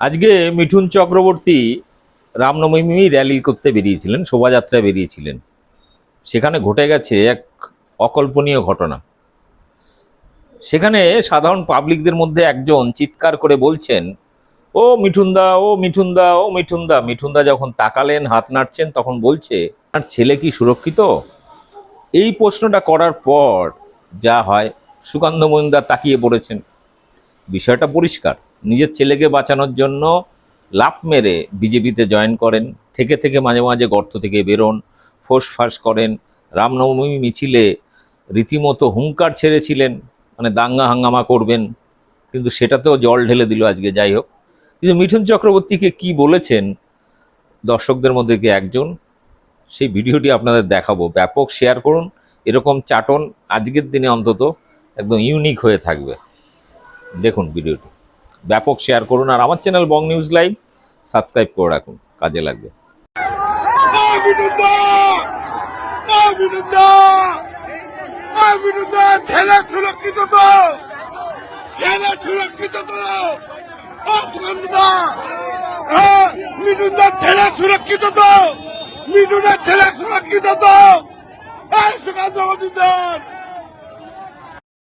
আজকে মিঠুন চক্রবর্তী রামনবমী র্যালি করতে বেরিয়েছিলেন, শোভাযাত্রায় বেরিয়েছিলেন। সেখানে ঘটে গেছে এক অকল্পনীয় ঘটনা। সেখানে সাধারণ পাবলিকদের মধ্যে একজন চিৎকার করে বলছেন, ও মিঠুনদা ও মিঠুনদা ও মিঠুনদা। মিঠুনদা যখন তাকালেন, হাত নাড়ছেন, তখন বলছে আর ছেলে কি সুরক্ষিত? এই প্রশ্নটা করার পর যা হয়, সুকান্ত মজুমদার তাকিয়ে পড়েছেন। বিষয়টা পরিষ্কার। নিজের ছেলেকে বাঁচানোর জন্য লাফ মেরে বিজেপিতে জয়েন করেন, থেকে থেকে মাঝে মাঝে গর্ত থেকে বেরোন, ফোঁস ফাঁস করেন, রামনবমী মিছিলে রীতিমতো হুঙ্কার ছেড়েছিলেন মানে দাঙ্গা হাঙ্গামা করবেন, কিন্তু সেটাতেও জল ঢেলে দিল আজকে, যাই হোক। কিন্তু মিঠুন চক্রবর্তীকে কি বলেছেন? দর্শকদের মধ্যে কি একজন? সেই ভিডিওটি আপনাদের দেখাবো। ব্যাপক শেয়ার করুন। এরকম চাটন আজকের দিনে অন্তত একদম ইউনিক হয়ে থাকবে। দেখুন ভিডিওটি। ব্যাপক শেয়ার করুন আর আমার channel Bong news live subscribe করে রাখুন, কাজে লাগবে। ছেলে সুরক্ষিত তো ছেলে সুরক্ষিত তো মিঠুনদার ছেলে সুরক্ষিত তো মিঠুনের ছেলে